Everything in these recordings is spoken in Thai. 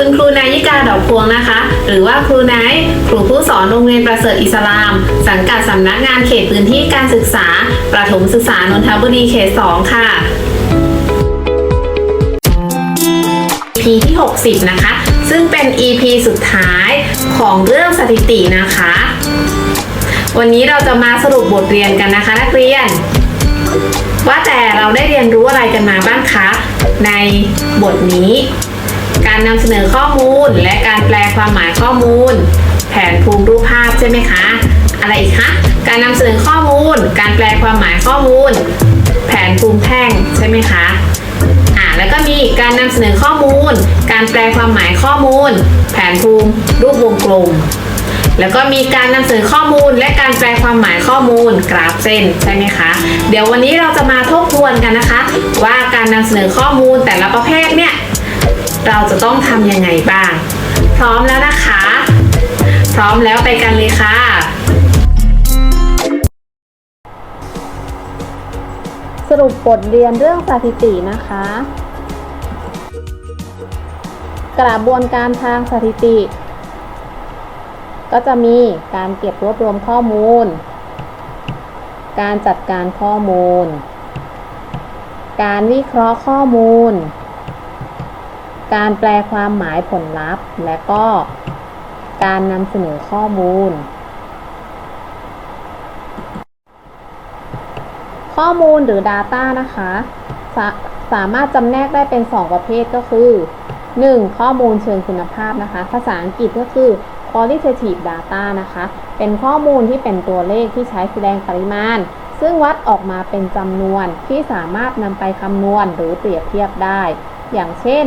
คุณครูนายิกาดอกพวงนะคะ หรือว่าครูนท์ครูผู้สอนโรงเรียนประเสริฐอิสลาม สังกัดสำนักงานเขตพื้นที่การศึกษา ประถมศึกษานนทบุรีเขต 2 ค่ะ EP ที่ 60 นะคะ ซึ่งเป็น EP สุดท้ายของเรื่องสถิตินะคะ วันนี้เราจะมาสรุปบทเรียนกันนะคะ นักเรียน ว่าแต่เราได้เรียนรู้อะไรกันมาบ้างคะ ในบทนี้ การนำเสนอข้อมูล และการแปลความหมายข้อมูล แผนภูมิรูปภาพใช่ไหมคะ อะไรอีกคะ การนำเสนอข้อมูล การแปลความหมายข้อมูล แผนภูมิแท่งใช่ไหมคะอ่าแล้วก็มีการนำเสนอข้อมูล การแปลความหมายข้อมูล แผนภูมิรูปวงกลมแล้วก็มีการนำเสนอข้อมูลและการแปลความหมายข้อมูลกราฟเส้นใช่ไหมคะ เดี๋ยววันนี้เราจะมาทบทวนกันนะคะ ว่าการนำเสนอข้อมูลแต่ละประเภทเนี่ย เราจะต้องทำยังไงบ้าง พร้อมแล้วนะคะ พร้อมแล้วไปกันเลยค่ะ สรุปบทเรียนเรื่องสถิตินะคะ กระบวนการทางสถิติ ก็จะมีการเก็บรวบรวมข้อมูล การจัดการข้อมูล การวิเคราะห์ข้อมูล การแปลความหมายผลลัพธ์ และก็การนำเสนอข้อมูล ข้อมูลหรือ Data นะคะสาสามารถจำแนกได้เป็น 2 ประเภทก็คือ 1. ข้อมูลเชิงคุณภาพนะคะ ภาษาอังกฤษก็คือ qualitative data นะคะ เป็นข้อมูลที่เป็นตัวเลขที่ใช้แสดงปริมาณ ซึ่งวัดออกมาเป็นจำนวนที่สามารถนำไปคำนวณหรือเปรียบเทียบได้ อย่างเช่น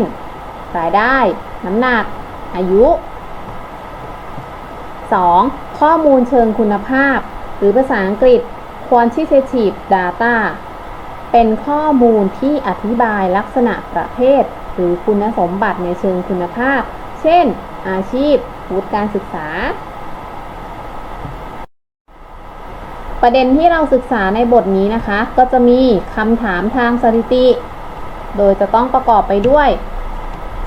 รายได้ น้ำหนัก อายุ 2. ข้อมูลเชิงคุณภาพ หรือภาษาอังกฤษ quantitative data เป็นข้อมูลที่อธิบายลักษณะประเภท หรือคุณสมบัติในเชิงคุณภาพ เช่น อาชีพวุฒิการศึกษา ประเด็นที่เราศึกษาในบทนี้นะคะ ก็จะมีคำถามทางสถิติ โดยจะต้องประกอบไปด้วย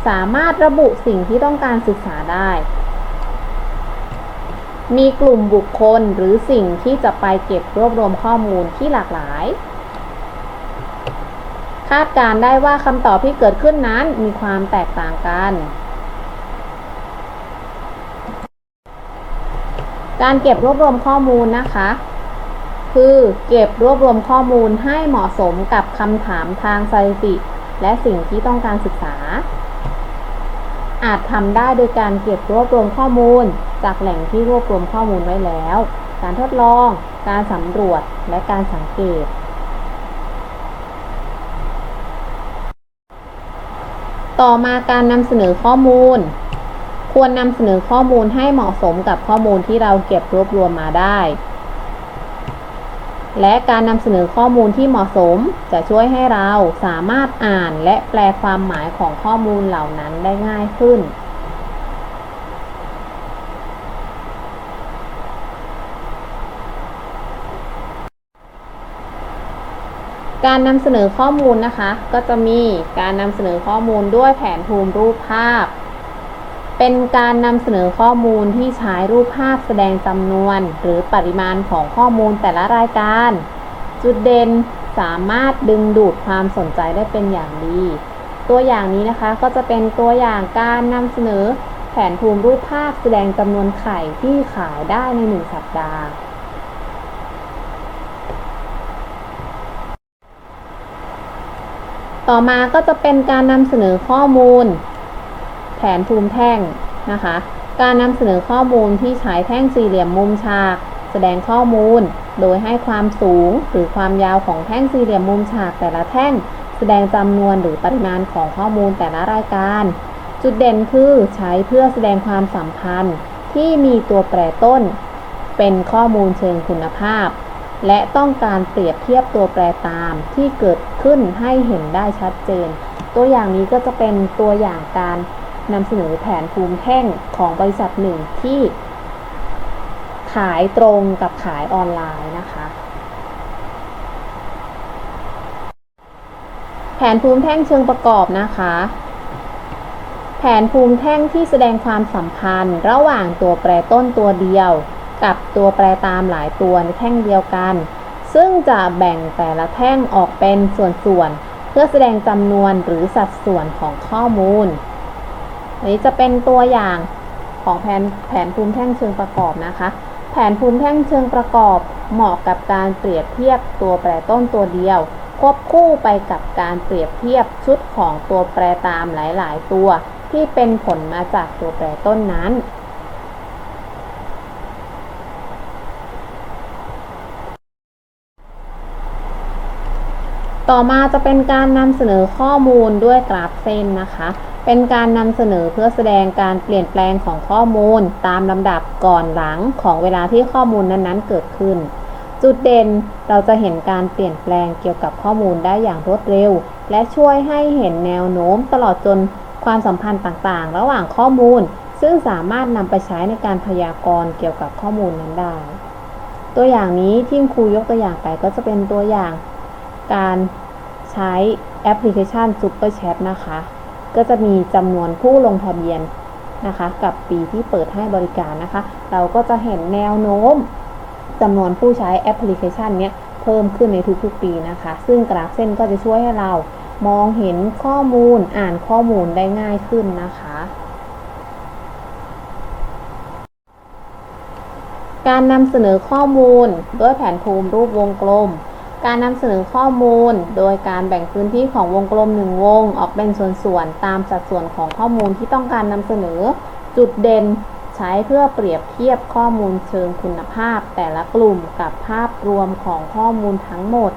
สามารถระบุสิ่งที่ต้องการศึกษาได้ มีกลุ่มบุคคลหรือสิ่งที่จะไปเก็บรวบรวมข้อมูลที่หลากหลาย คาดการได้ว่าคำตอบที่เกิดขึ้นนั้นมีความแตกต่างกันการเก็บรวบรวมข้อมูลนะคะ คือเก็บรวบรวมข้อมูลให้เหมาะสมกับคำถามทางสถิติ และสิ่งที่ต้องการศึกษา อาจทำได้โดยการเก็บรวบรวมข้อมูล จากแหล่งที่รวบรวมข้อมูลไว้แล้ว การทดลอง การสำรวจ และการสังเกต ต่อมาการนำเสนอข้อมูล ควรนำเสนอข้อมูลให้เหมาะสมกับข้อมูลที่เราเก็บรวบรวมมาได้ และการนำเสนอข้อมูลที่เหมาะสม จะช่วยให้เราสามารถอ่านและแปลความหมายของข้อมูลเหล่านั้นได้ง่ายขึ้น การนำเสนอข้อมูลนะคะ ก็จะมีการนำเสนอข้อมูลด้วยแผนภูมิรูปภาพ เป็นการนำเสนอข้อมูลที่ใช้รูปภาพแสดงจำนวน หรือปริมาณของข้อมูลแต่ละรายการ จุดเด่นสามารถดึงดูดความสนใจได้เป็นอย่างดี ตัวอย่างนี้นะคะก็จะเป็นตัวอย่างการนำเสนอแผนภูมิรูปภาพแสดงจำนวนไข่ที่ขายได้ในหนึ่งสัปดาห์ ต่อมาก็จะเป็นการนำเสนอข้อมูล นภูมิแท่งนะคะ การนำเสนอข้อมูลที่ใช้แท่งสี่เหลี่ยมมุมฉาก แสดงข้อมูล โดยให้ความสูงหรือความยาวของแท่งสี่เหลี่ยมมุมฉากแต่ละแท่ง แสดงจำนวนหรือปริมาณของข้อมูลแต่ละรายการ จุดเด่นคือใช้เพื่อแสดงความสัมพันธ์ที่มีตัวแปรต้น เป็นข้อมูลเชิงคุณภาพ และต้องการเปรียบเทียบตัวแปรตามที่เกิดขึ้นให้เห็นได้ชัดเจน ตัวอย่างนี้ก็จะเป็นตัวอย่างการ นำเสนอแผนภูมิแท่งของบริษัทหนึ่งที่ ขายตรงกับขายออนไลน์นะคะ แผนภูมิแท่งเชิงประกอบนะคะ แผนภูมิแท่งที่แสดงความสัมพันธ์ ระหว่างตัวแปรต้นตัวเดียว กับตัวแปรตามหลายตัวในแท่งเดียวกัน ซึ่งจะแบ่งแต่ละแท่งออกเป็นส่วนๆเพื่อแสดงจำนวนหรือสัดส่วนของข้อมูล อันนี้จะเป็นตัวอย่างของแผนแผนภูมิแท่งเชิงประกอบนะคะ แผนภูมิแท่งเชิงประกอบเหมาะกับการเปรียบเทียบตัวแปรต้นตัวเดียว ควบคู่ไปกับการเปรียบเทียบชุดของตัวแปรตามหลาย ๆ ตัว ที่เป็นผลมาจากตัวแปรต้นนั้นต่อมาจะเป็นการนำเสนอข้อมูลด้วยกราฟเส้นนะคะ เป็นการนำเสนอเพื่อแสดงการเปลี่ยนแปลงของข้อมูล ตามลำดับก่อนหลังของเวลาที่ข้อมูลนั้นๆ เกิดขึ้น จุดเด่นเราจะเห็นการเปลี่ยนแปลงเกี่ยวกับข้อมูลได้อย่างรวดเร็ว และช่วยให้เห็นแนวโน้มตลอดจนความสัมพันธ์ต่างๆ ระหว่างข้อมูล ซึ่งสามารถนำไปใช้ในการพยากรณ์เกี่ยวกับข้อมูลนั้นได้ ตัวอย่างนี้ที่ครูยกตัวอย่างไปก็จะเป็นตัวอย่าง การใช้แอปพลิเคชัน Super Chat นะคะ ก็จะมีจำนวนผู้ลงทะเบียนนะคะ กับปีที่เปิดให้บริการนะคะ เราก็จะเห็นแนวโน้มจำนวนผู้ใช้แอปพลิเคชันเนี้ยเพิ่มขึ้นในทุกๆปีนะคะ ซึ่งกราฟเส้นก็จะช่วยให้เรามองเห็นข้อมูลอ่านข้อมูลได้ง่ายขึ้นนะคะ การนำเสนอข้อมูลด้วยแผนภูมิรูปวงกลม การนำเสนอข้อมูล โดยการแบ่งพื้นที่ของวงกลมหนึ่งวง ออกเป็นส่วนๆ ตามสัดส่วนของข้อมูลที่ต้องการนำเสนอ จุดเด่นใช้เพื่อเปรียบเทียบข้อมูลเชิงคุณภาพ แต่ละกลุ่มกับภาพรวมของข้อมูลทั้งหมด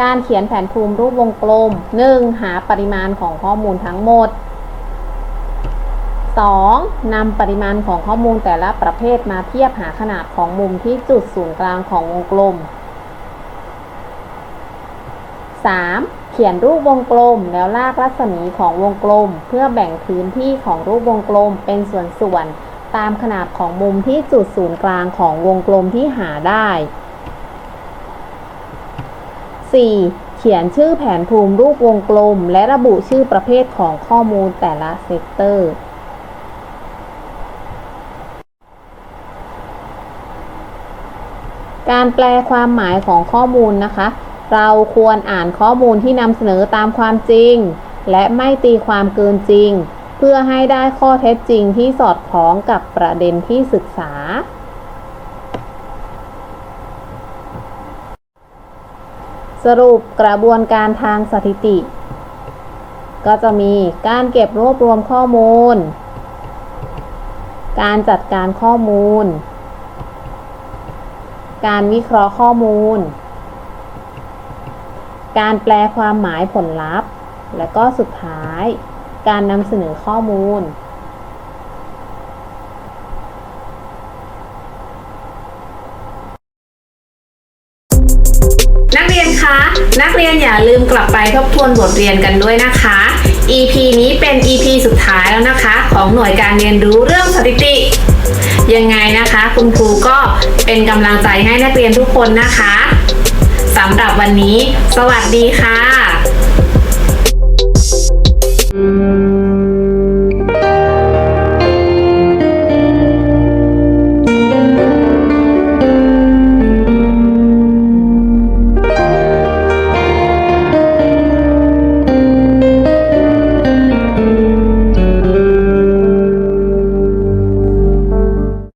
การเขียนแผนภูมิรูปวงกลม 1. หาปริมาณของข้อมูลทั้งหมด 2. นำปริมาณของข้อมูลแต่ละประเภทมาเทียบหาขนาดของมุมที่จุดศูนย์กลางของวงกลม 3. เขียนรูปวงกลมแล้วลากรัศมีของวงกลม เพื่อแบ่งพื้นที่ของรูปวงกลมเป็นส่วนๆตามขนาดของมุมที่จุดศูนย์กลางของวงกลมที่หาได้ 4. เขียนชื่อแผนภูมิรูปวงกลม และระบุชื่อประเภทของข้อมูลแต่ละเซกเตอร์ การแปลความหมายของข้อมูลนะคะ เราควรอ่านข้อมูลที่นำเสนอตามความจริง และไม่ตีความเกินจริง เพื่อให้ได้ข้อเท็จจริงที่สอดคล้องกับประเด็นที่ศึกษา สรุปกระบวนการทางสถิติ ก็จะมีการเก็บรวบรวมข้อมูล การจัดการข้อมูล การวิเคราะห์ข้อมูล การแปลความหมายผลลัพธ์ และก็สุดท้าย การนำเสนอข้อมูล นักเรียนคะ นักเรียนอย่าลืมกลับไปทบทวนบทเรียนกันด้วยนะคะ EP นี้เป็น EP สุดท้ายแล้วนะคะ ของหน่วยการเรียนรู้เรื่องสถิติ ยังไงนะคะ คุณครูก็เป็นกำลังใจให้นักเรียนทุกคนนะคะสำหรับวันนี้ สวัสดีค่ะ